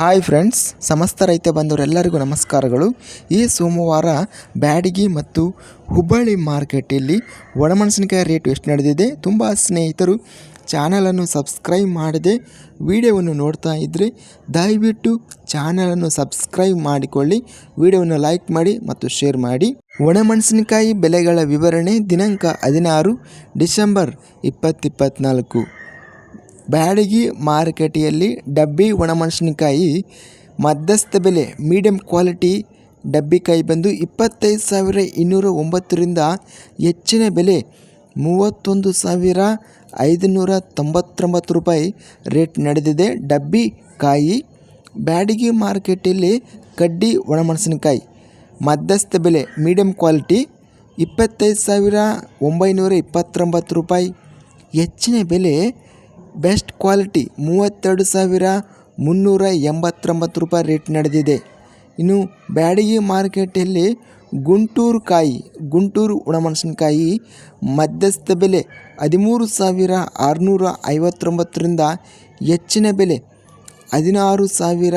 Hi friends ಸಮಸ್ತ ರೈತ ಬಂಧುವರೆಲ್ಲರಿಗೂ ನಮಸ್ಕಾರಗಳು. ಈ ಸೋಮವಾರ ಬ್ಯಾಡಗಿ ಮತ್ತು ಹುಬ್ಬಳ್ಳಿ ಮಾರ್ಕೆಟಲ್ಲಿ ಒಣಮೆಣಸಿನಕಾಯಿ ರೇಟ್ ಎಷ್ಟು ನಡೆದಿದೆ, ತುಂಬ ಸ್ನೇಹಿತರು ಚಾನಲನ್ನು ಸಬ್ಸ್ಕ್ರೈಬ್ ಮಾಡದೆ ವಿಡಿಯೋವನ್ನು ನೋಡ್ತಾ ಇದ್ದರೆ ದಯವಿಟ್ಟು ಚಾನಲನ್ನು ಸಬ್ಸ್ಕ್ರೈಬ್ ಮಾಡಿಕೊಳ್ಳಿ, ವಿಡಿಯೋವನ್ನು ಲೈಕ್ ಮಾಡಿ ಮತ್ತು ಶೇರ್ ಮಾಡಿ. ಒಣಮೆಣಸಿನಕಾಯಿ ಬೆಲೆಗಳ ವಿವರಣೆ ದಿನಾಂಕ ಹದಿನಾರು ಡಿಸೆಂಬರ್ ಇಪ್ಪತ್ತಿಪ್ಪತ್ನಾಲ್ಕು ಬ್ಯಾಡಗಿ ಮಾರುಕಟ್ಟೆಯಲ್ಲಿ ಡಬ್ಬಿ ಒಣಮೆಣಸಿನಕಾಯಿ, ಮಧ್ಯಸ್ಥ ಬೆಲೆ, ಮೀಡಿಯಂ ಕ್ವಾಲಿಟಿ ಡಬ್ಬಿಕಾಯಿ ಬಂದು ಇಪ್ಪತ್ತೈದು ಸಾವಿರ ಇನ್ನೂರ ಒಂಬತ್ತರಿಂದ ಹೆಚ್ಚಿನ ಬೆಲೆ ಮೂವತ್ತೊಂದು ಸಾವಿರ ಐದುನೂರ ತೊಂಬತ್ತೊಂಬತ್ತು ರೂಪಾಯಿ ರೇಟ್ ನಡೆದಿದೆ. ಡಬ್ಬಿ ಕಾಯಿ, ಬ್ಯಾಡಗಿ ಮಾರ್ಕೆಟಲ್ಲಿ ಕಡ್ಡಿ ಒಣಮೆಣಸಿನಕಾಯಿ, ಮಧ್ಯಸ್ಥ ಬೆಲೆ, ಮೀಡಿಯಂ ಕ್ವಾಲಿಟಿ ಇಪ್ಪತ್ತೈದು ಸಾವಿರ ಒಂಬೈನೂರ ಇಪ್ಪತ್ತೊಂಬತ್ತು ರೂಪಾಯಿ ಹೆಚ್ಚಿನ ಬೆಲೆ ಬೆಸ್ಟ್ ಕ್ವಾಲಿಟಿ ಮೂವತ್ತೆರಡು ಸಾವಿರ ಮುನ್ನೂರ ಎಂಬತ್ತೊಂಬತ್ತು ರೂಪಾಯಿ ರೇಟ್ ನಡೆದಿದೆ. ಇನ್ನು ಬ್ಯಾಡಗಿ ಮಾರ್ಕೆಟಲ್ಲಿ ಗುಂಟೂರು ಕಾಯಿ, ಗುಂಟೂರು ಒಣಮೆಣಸಿನಕಾಯಿ ಮಧ್ಯಸ್ಥ ಬೆಲೆ ಹದಿಮೂರು ಸಾವಿರ ಆರುನೂರ ಐವತ್ತೊಂಬತ್ತರಿಂದ ಹೆಚ್ಚಿನ ಬೆಲೆ ಹದಿನಾರು ಸಾವಿರ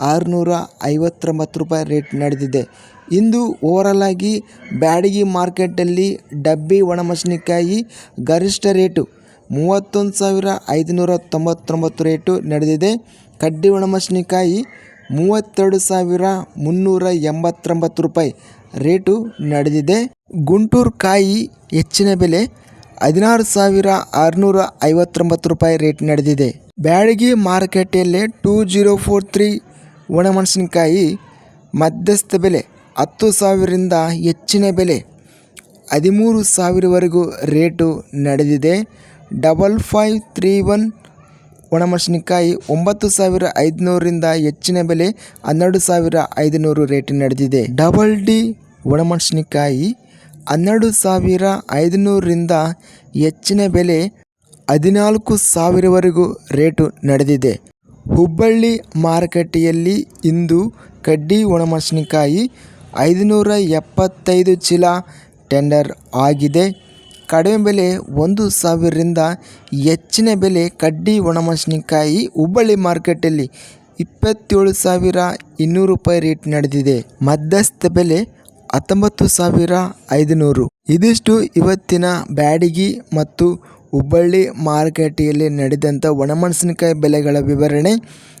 ಆರುನೂರ ಐವತ್ತೊಂಬತ್ತು ರೂಪಾಯಿ ರೇಟ್ ನಡೆದಿದೆ. ಇಂದು ಓವರಲ್ ಆಗಿ ಬ್ಯಾಡಗಿ ಮಾರ್ಕೆಟಲ್ಲಿ ಡಬ್ಬಿ ಒಣಮೆಣಸಿನಕಾಯಿ ಗರಿಷ್ಠ ರೇಟು ಮೂವತ್ತೊಂದು ಸಾವಿರ ಐದುನೂರ ತೊಂಬತ್ತೊಂಬತ್ತು ರೇಟು ನಡೆದಿದೆ. ಕಡ್ಡಿ ಒಣಮೆಣಸಿನಕಾಯಿ ಮೂವತ್ತೆರಡು ಸಾವಿರ ಮುನ್ನೂರ ಎಂಬತ್ತೊಂಬತ್ತು ರೂಪಾಯಿ ರೇಟು ನಡೆದಿದೆ. ಗುಂಟೂರು ಕಾಯಿ ಹೆಚ್ಚಿನ ಬೆಲೆ ಹದಿನಾರು ಸಾವಿರ ಆರುನೂರ ಐವತ್ತೊಂಬತ್ತು ರೂಪಾಯಿ ರೇಟ್ ನಡೆದಿದೆ. ಬ್ಯಾಡಗಿ ಮಾರುಕಟ್ಟೆಯಲ್ಲಿ ಟೂ ಜೀರೋ ಫೋರ್ ತ್ರೀ ಒಣಮೆಣಸಿನಕಾಯಿ ಮಧ್ಯಸ್ಥ ಬೆಲೆ ಹತ್ತು ಸಾವಿರದಿಂದ ಹೆಚ್ಚಿನ ಬೆಲೆ ಹದಿಮೂರು ಸಾವಿರವರೆಗೂ ರೇಟು ನಡೆದಿದೆ. ಡಬಲ್ ಫೈವ್ ತ್ರೀ ಒನ್ ಒಣಮೆಣಸಿನಕಾಯಿ ಒಂಬತ್ತು ಸಾವಿರ ಐದುನೂರರಿಂದ ಹೆಚ್ಚಿನ ಬೆಲೆ ಹನ್ನೆರಡು ಸಾವಿರ ಐದುನೂರು ರೇಟ್ ನಡೆದಿದೆ. ಡಬಲ್ ಡಿ ಒಣಮೆಣಸಿನಕಾಯಿ ಹನ್ನೆರಡು ಸಾವಿರ ಐದುನೂರರಿಂದ ಹೆಚ್ಚಿನ ಬೆಲೆ ಹದಿನಾಲ್ಕು ಸಾವಿರವರೆಗೂ ರೇಟು ನಡೆದಿದೆ. ಹುಬ್ಬಳ್ಳಿ ಮಾರುಕಟ್ಟೆಯಲ್ಲಿ ಇಂದು ಕಡ್ಡಿ ಒಣಮೆಣಸಿನಕಾಯಿ ಐದುನೂರ ಎಪ್ಪತ್ತೈದು ಚೀಲ ಟೆಂಡರ್ ಆಗಿದೆ. ಕಡಿಮೆ ಬೆಲೆ ಒಂದು ಸಾವಿರದಿಂದ ಹೆಚ್ಚಿನ ಬೆಲೆ ಕಡ್ಡಿ ಒಣಮೆಣಸಿನಕಾಯಿ ಹುಬ್ಬಳ್ಳಿ ಮಾರ್ಕೆಟಲ್ಲಿ ಇಪ್ಪತ್ತೇಳು ಸಾವಿರ ಇನ್ನೂರು ರೂಪಾಯಿ ರೇಟ್ ನಡೆದಿದೆ. ಮಧ್ಯಸ್ಥ ಬೆಲೆ ಹತ್ತೊಂಬತ್ತು ಸಾವಿರ ಐದುನೂರು. ಇದಿಷ್ಟು ಇವತ್ತಿನ ಬ್ಯಾಡಗಿ ಮತ್ತು ಹುಬ್ಬಳ್ಳಿ ಮಾರುಕಟ್ಟೆಯಲ್ಲಿ ನಡೆದಂಥ ಒಣಮೆಣಸಿನಕಾಯಿ ಬೆಲೆಗಳ ವಿವರಣೆ.